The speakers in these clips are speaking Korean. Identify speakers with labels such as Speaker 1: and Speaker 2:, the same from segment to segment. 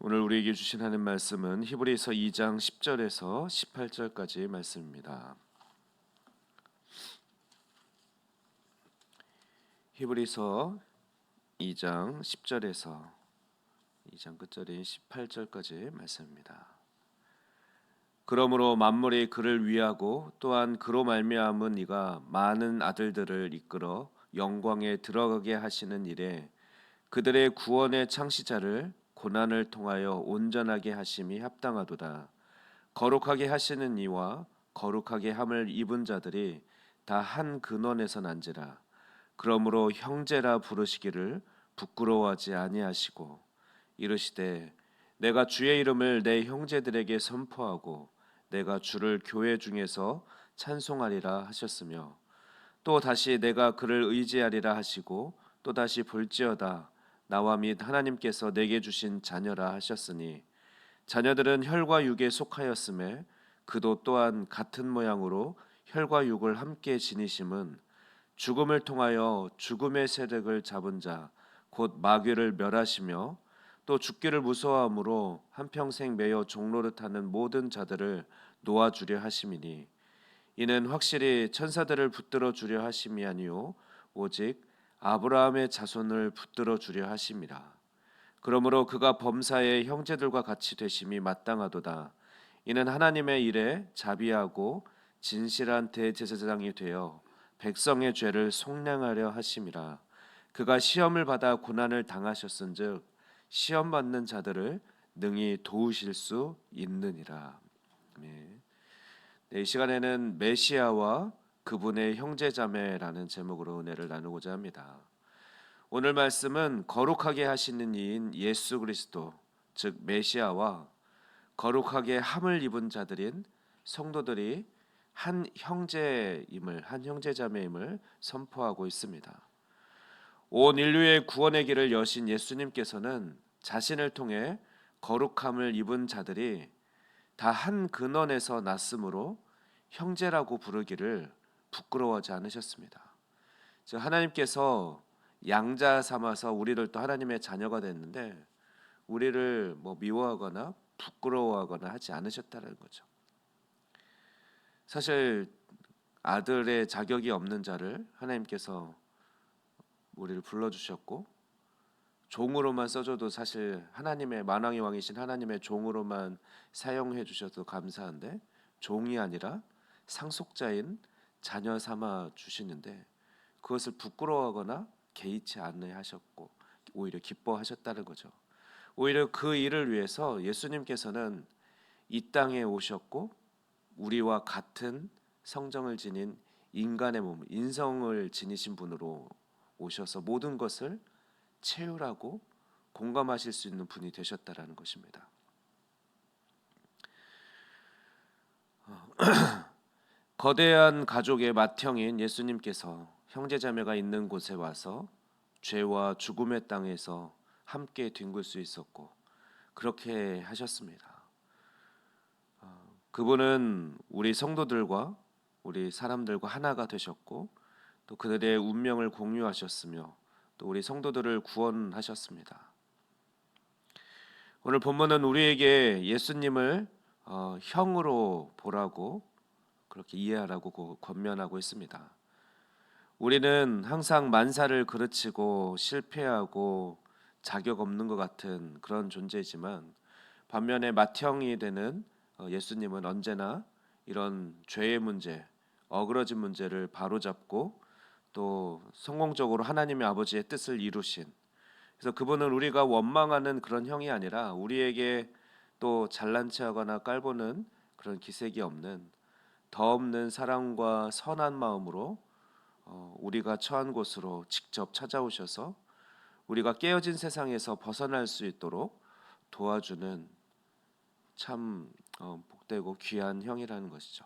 Speaker 1: 오늘 우리에게 주신 하는 말씀은 히브리서 2장 10절에서 18절까지 말씀입니다. 히브리서 2장 10절에서 2장 끝절인 18절까지 말씀입니다. 그러므로 만물이 그를 위하고 또한 그로 말미암은 이가 많은 아들들을 이끌어 영광에 들어가게 하시는 일에 그들의 구원의 창시자를 고난을 통하여 온전하게 하심이 합당하도다. 거룩하게 하시는 이와 거룩하게 함을 입은 자들이 다 한 근원에서 난지라. 그러므로 형제라 부르시기를 부끄러워하지 아니하시고 이르시되 내가 주의 이름을 내 형제들에게 선포하고 내가 주를 교회 중에서 찬송하리라 하셨으며 또 다시 내가 그를 의지하리라 하시고 또 다시 볼지어다 나와 및 하나님께서 내게 주신 자녀라 하셨으니 자녀들은 혈과 육에 속하였음에 그도 또한 같은 모양으로 혈과 육을 함께 지니심은 죽음을 통하여 죽음의 세력을 잡은 자 곧 마귀를 멸하시며 또 죽기를 무서워함으로 한평생 매여 종로를 타는 모든 자들을 놓아주려 하심이니 이는 확실히 천사들을 붙들어 주려 하심이 아니요 오직 아브라함의 자손을 붙들어 주려 하심이라 그러므로 그가 범사의 형제들과 같이 되심이 마땅하도다 이는 하나님의 일에 자비하고 진실한 대제사장이 되어 백성의 죄를 속량하려 하심이라 그가 시험을 받아 고난을 당하셨은즉 시험 받는 자들을 능히 도우실 수 있느니라. 아멘. 네, 이 시간에는 메시아와 그분의 형제자매라는 제목으로 은혜를 나누고자 합니다. 오늘 말씀은 거룩하게 하시는 이인 예수 그리스도 즉 메시아와 거룩하게 함을 입은 자들인 성도들이 한 형제임을 한 형제자매임을 선포하고 있습니다. 온 인류의 구원의 길을 여신 예수님께서는 자신을 통해 거룩함을 입은 자들이 다 한 근원에서 났으므로 형제라고 부르기를 부끄러워하지 않으셨습니다. 즉 하나님께서 양자 삼아서 우리를 또 하나님의 자녀가 됐는데 우리를 뭐 미워하거나 부끄러워하거나 하지 않으셨다는 거죠. 사실 아들의 자격이 없는 자를 하나님께서 우리를 불러 주셨고 종으로만 써줘도 사실 하나님의 만왕의 왕이신 하나님의 종으로만 사용해 주셔도 감사한데 종이 아니라 상속자인 자녀 삼아 주시는데 그것을 부끄러워하거나 개의치 않게 하셨고 오히려 기뻐하셨다는 거죠. 오히려 그 일을 위해서 예수님께서는 이 땅에 오셨고 우리와 같은 성정을 지닌 인간의 몸, 인성을 지니신 분으로 오셔서 모든 것을 채우라고 공감하실 수 있는 분이 되셨다라는 것입니다. 어, 거대한 가족의 맏형인 예수님께서 형제자매가 있는 곳에 와서 죄와 죽음의 땅에서 함께 뒹굴 수 있었고 그렇게 하셨습니다. 어, 그분은 우리 성도들과 우리 사람들과 하나가 되셨고 또 그들의 운명을 공유하셨으며 또 우리 성도들을 구원하셨습니다. 오늘 본문은 우리에게 예수님을 어, 형으로 보라고 그렇게 이해하라고 권면하고 있습니다. 우리는 항상 만사를 그르치고 실패하고 자격 없는 것 같은 그런 존재지만 반면에 맏형이 되는 어, 예수님은 언제나 이런 죄의 문제, 어그러진 문제를 바로잡고 또 성공적으로 하나님의 아버지의 뜻을 이루신 그래서 그분은 우리가 원망하는 그런 형이 아니라 우리에게 또 잘난 체하거나 깔보는 그런 기색이 없는 더 없는 사랑과 선한 마음으로 어, 우리가 처한 곳으로 직접 찾아오셔서 우리가 깨어진 세상에서 벗어날 수 있도록 도와주는 참 어, 복되고 귀한 형이라는 것이죠.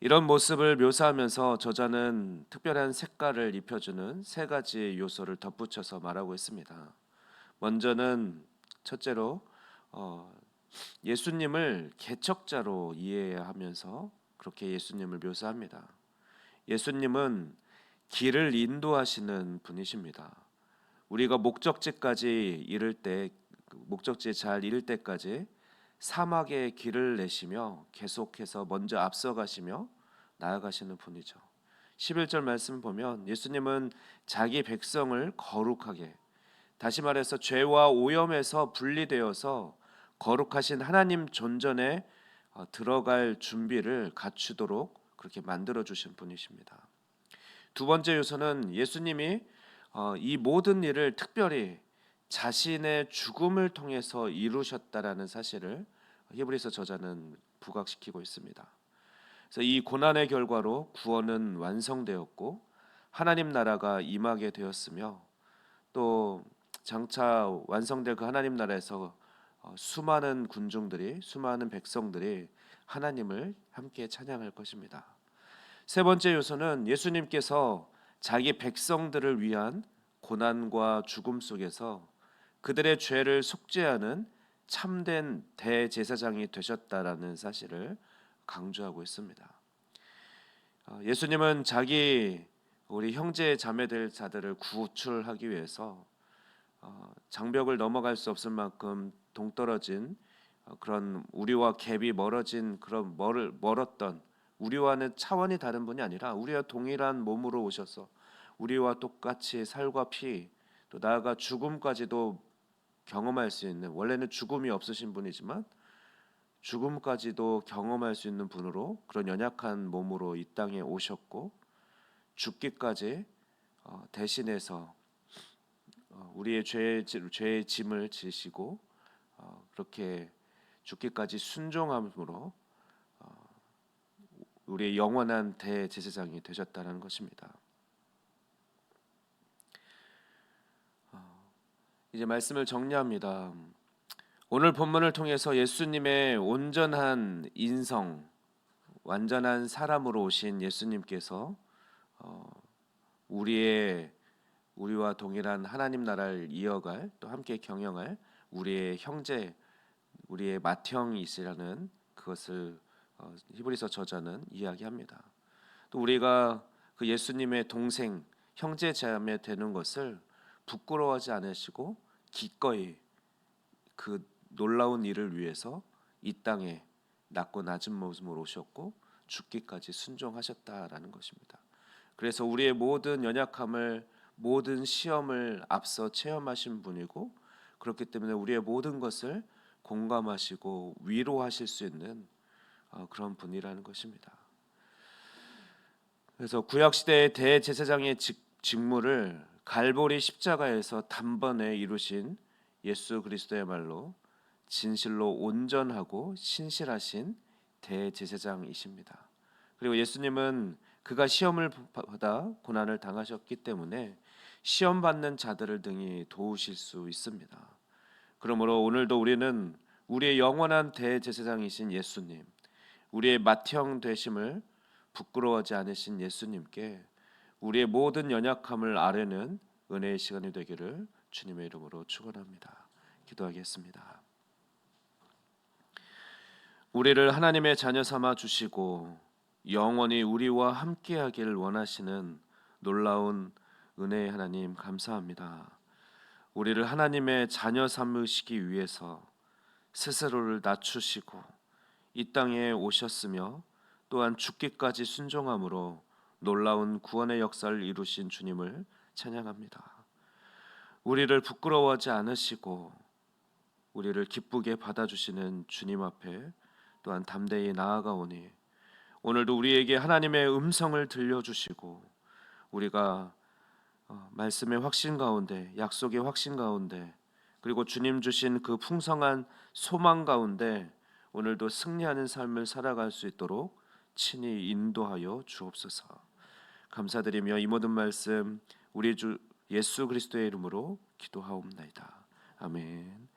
Speaker 1: 이런 모습을 묘사하면서 저자는 특별한 색깔을 입혀주는 세 가지 요소를 덧붙여서 말하고 있습니다. 먼저는 첫째로 어, 예수님을 개척자로 이해해야 하면서 그렇게 예수님을 묘사합니다. 예수님은 길을 인도하시는 분이십니다. 우리가 목적지까지 이를 때 목적지에 잘 이를 때까지 사막의 길을 내시며 계속해서 먼저 앞서가시며 나아가시는 분이죠. 11절 말씀 보면 예수님은 자기 백성을 거룩하게 다시 말해서 죄와 오염에서 분리되어서 거룩하신 하나님 존전에 어, 들어갈 준비를 갖추도록 그렇게 만들어 주신 분이십니다. 두 번째 요소는 예수님이 어, 이 모든 일을 특별히 자신의 죽음을 통해서 이루셨다라는 사실을 히브리서 저자는 부각시키고 있습니다. 그래서 이 고난의 결과로 구원은 완성되었고 하나님 나라가 임하게 되었으며 또 장차 완성될 그 하나님 나라에서 어, 수많은 군중들이 수많은 백성들이 하나님을 함께 찬양할 것입니다. 세 번째 요소는 예수님께서 자기 백성들을 위한 고난과 죽음 속에서 그들의 죄를 속죄하는 참된 대제사장이 되셨다라는 사실을 강조하고 있습니다. 어, 예수님은 자기 우리 형제 자매들 자들을 구출하기 위해서 어, 장벽을 넘어갈 수 없을 만큼 동떨어진 어, 그런 우리와 갭이 멀어진 그런 멀, 멀었던 우리와는 차원이 다른 분이 아니라 우리와 동일한 몸으로 오셔서 우리와 똑같이 살과 피 또 나아가 죽음까지도 경험할 수 있는 원래는 죽음이 없으신 분이지만 죽음까지도 경험할 수 있는 분으로 그런 연약한 몸으로 이 땅에 오셨고 죽기까지 어, 대신해서 어, 우리의 죄의, 짐을 지시고 어, 그렇게 죽기까지 순종함으로 어, 우리의 영원한 대제사장이 되셨다는 것입니다. 어, 이제 말씀을 정리합니다. 오늘 본문을 통해서 예수님의 온전한 인성, 완전한 사람으로 오신 예수님께서 어, 우리의 우리와 동일한 하나님 나라를 이어갈 또 함께 경영할 우리의 형제, 우리의 맏형이시라는 그것을 어, 히브리서 저자는 이야기합니다. 또 우리가 그 예수님의 동생, 형제 자매 되는 것을 부끄러워하지 않으시고 기꺼이 그 놀라운 일을 위해서 이 땅에 낮고 낮은 모습으로 오셨고 죽기까지 순종하셨다라는 것입니다. 그래서 우리의 모든 연약함을 모든 시험을 앞서 체험하신 분이고 그렇기 때문에 우리의 모든 것을 공감하시고 위로하실 수 있는 어, 그런 분이라는 것입니다. 그래서 구약 시대의 대제사장의 직, 직무를 갈보리 십자가에서 단번에 이루신 예수 그리스도의 말로 진실로 온전하고 신실하신 대제사장이십니다. 그리고 예수님은 그가 시험을 받아 고난을 당하셨기 때문에 시험 받는 자들을 등이 도우실 수 있습니다. 그러므로 오늘도 우리는 우리의 영원한 대제사장이신 예수님, 우리의 맏형 되심을 부끄러워하지 않으신 예수님께 우리의 모든 연약함을 아뢰는 은혜의 시간이 되기를 주님의 이름으로 축원합니다. 기도하겠습니다. 우리를 하나님의 자녀 삼아 주시고 영원히 우리와 함께하기를 원하시는 놀라운 은혜의 하나님 감사합니다. 우리를 하나님의 자녀 삼으시기 위해서 스스로를 낮추시고 이 땅에 오셨으며 또한 죽기까지 순종함으로 놀라운 구원의 역사를 이루신 주님을 찬양합니다. 우리를 부끄러워하지 않으시고 우리를 기쁘게 받아주시는 주님 앞에 또한 담대히 나아가오니 오늘도 우리에게 하나님의 음성을 들려주시고 우리가 어, 말씀의 확신 가운데 약속의 확신 가운데 그리고 주님 주신 그 풍성한 소망 가운데 오늘도 승리하는 삶을 살아갈 수 있도록 친히 인도하여 주옵소서. 감사드리며 이 모든 말씀 우리 주 예수 그리스도의 이름으로 기도하옵나이다. 아멘.